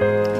嗯。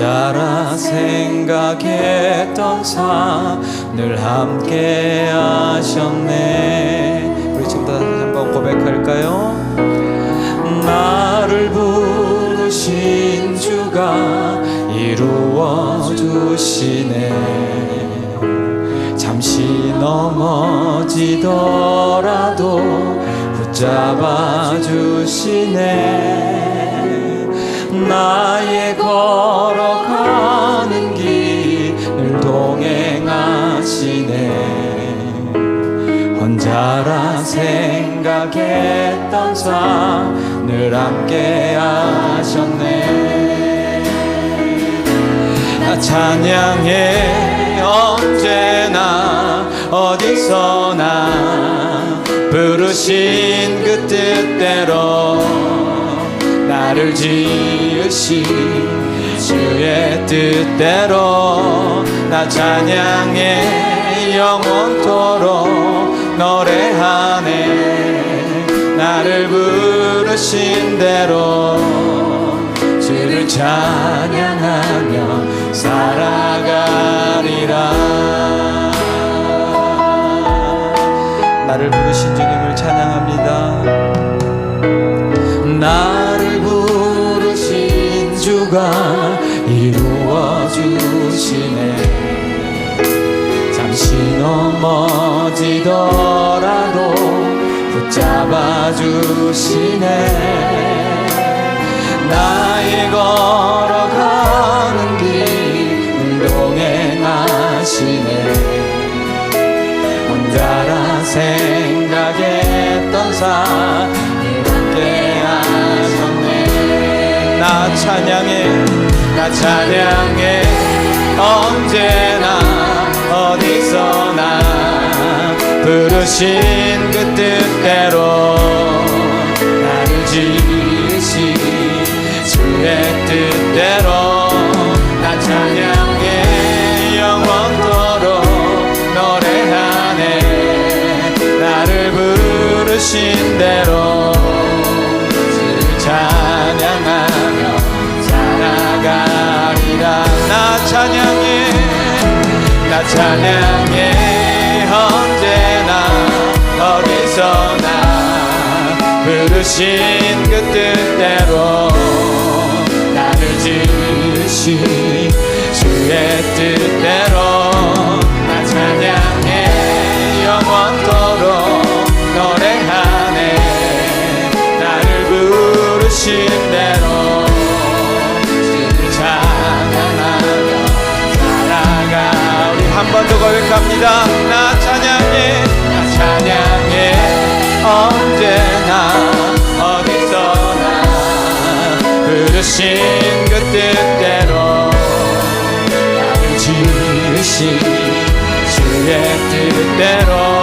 혼자라 생각했던 삶늘 함께 하셨네. 우리 지금 다시 한번 고백할까요? 나를 부르신 주가 이루어 주시네. 잠시 넘어지더라도 붙잡아 주시네 나의 걸어가는 길을 동행하시네. 혼자라 생각했던 삶늘 함께 하셨네. 나 찬양해 언제나 어디서나 부르신 그 뜻대로 나를 지으신 주의 뜻대로 나 찬양해 영원토록 노래하네. 나를 부르신 대로 주를 찬양하며 살아가리라. 나를 부르신 주님 주시네. 나의 걸어가는 길 동행하시네. 혼자라 생각했던 삶을 함께 하셨네. 나 찬양해 나 찬양해. 언제나 어디서나 부르신 그 뜻대로 나를 지으신 주의 뜻대로 나 찬양해 영원토록 노래하네 나를 부르신 대로 찬양하며 살아가리라. 나 찬양해 나 찬양해 부르신 그 뜻대로 나를 지으신 주의 뜻대로 나 찬양해 영원토록 노래하네. 나를 부르신 대로 주를 찬양하며 살아가. 우리 한 번 더 고백합니다. 나 찬양해 부르신 그 뜻대로 나를 지으신 주의 뜻대로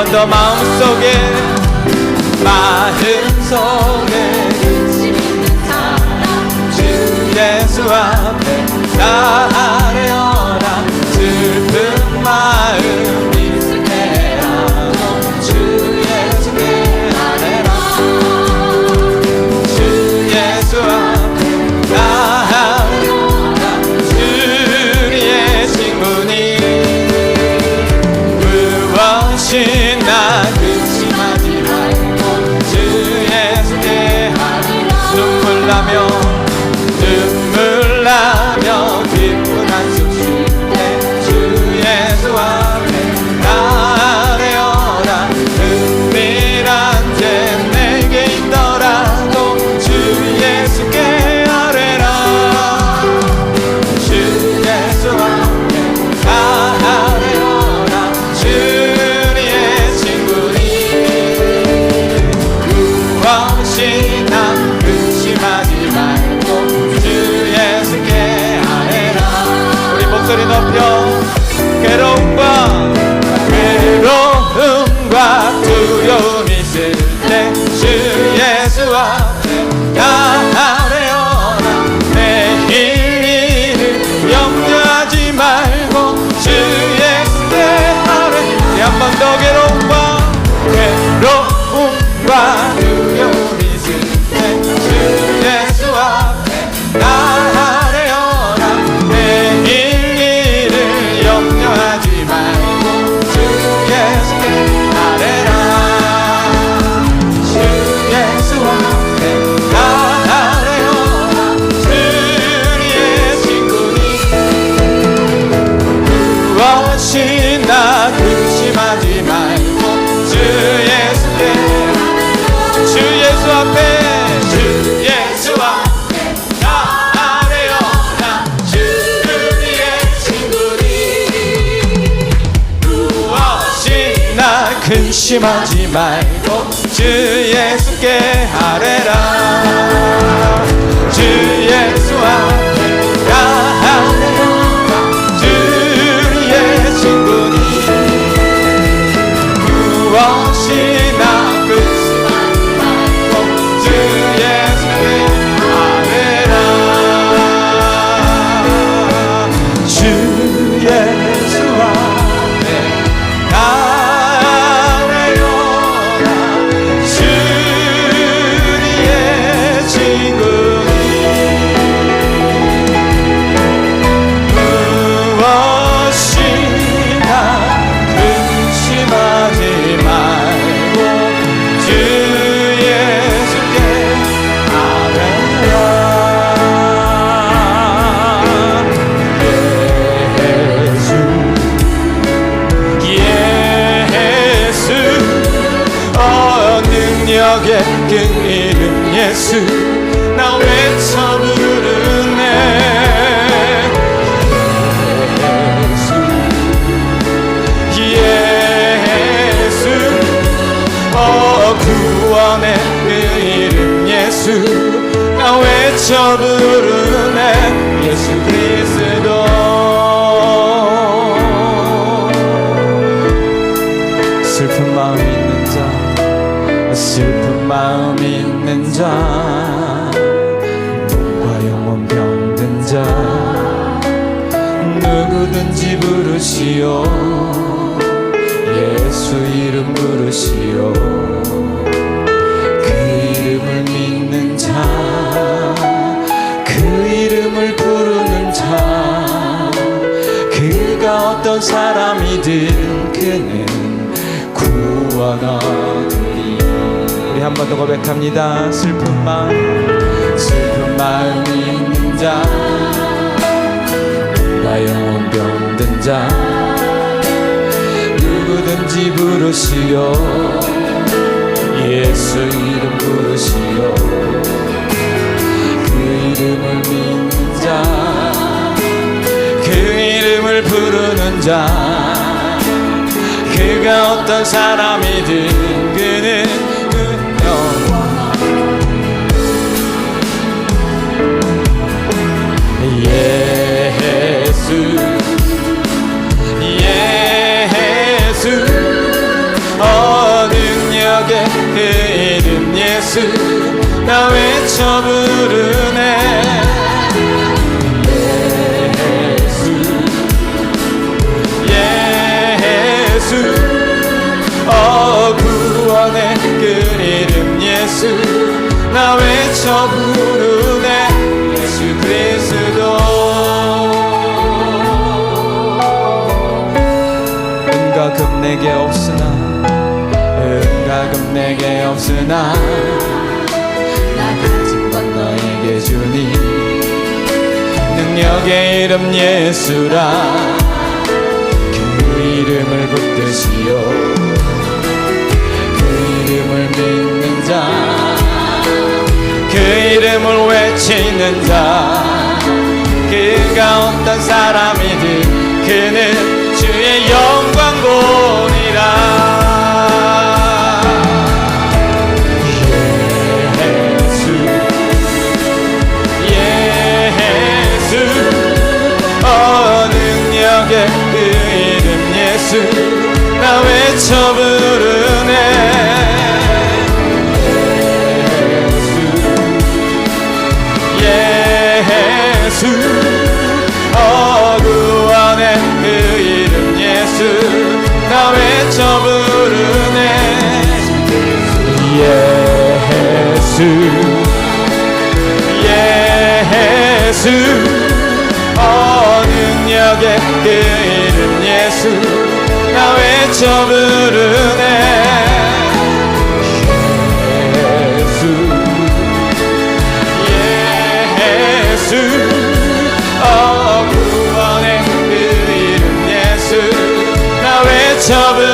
번 더 마음속에 gone 근심하지 말고 주 예수께 아뢰라. 주 예수 앞에 나 나 외쳐 부르네 예수 그리스도. 슬픈 마음 있는 자 슬픈 마음 있는 자 몸과 영혼 병든 자 누구든지 부르시오. 예수 이름 부르시오 사람이든 그는 구원 얻으리 우리 한 번 더 고백합니다. 슬픈 마음 슬픈 마음 있는 자. 나 영혼 병든 자. 누구든지 부르시오. 예수 이름 부르시오. 그 이름을 믿는 자그 이름을 부르는 자 그가 어떤 사람이든 그는 영원 예수 예수 어 능력의 그 이름 예수. 나 외쳐 부르 나 외쳐 부르네 예수 그리스도. 은과 금 내게 없으나 은과 금 내게 없으나 나 가진 건 너에게 주니. 능력의 이름 예수라. 그 이름을 붙드시오. 그 이름을 믿는 자그 이름을 외치는 자 그가 어떤 사람이든 그는 주의 영광 예수 예수 어 능력에 그 이름 예수 나 외쳐 부르네. 예수 예수 어 구원의 그 이름 예수 나 외쳐 부르네.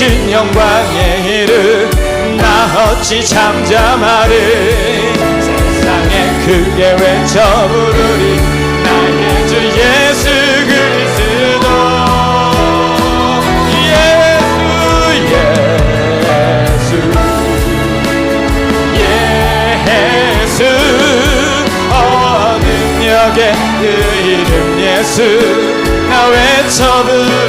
높으신 영광에 이르 나 어찌 잠잠하리? 세상에 크게 외쳐 부르리? 나의 주 예수 그리스도. 예수 예수 예수. 어 능력의 그 이름 예수. 나 외쳐 부르리?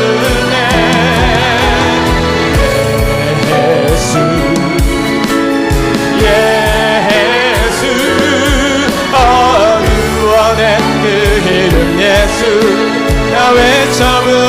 time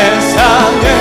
세상에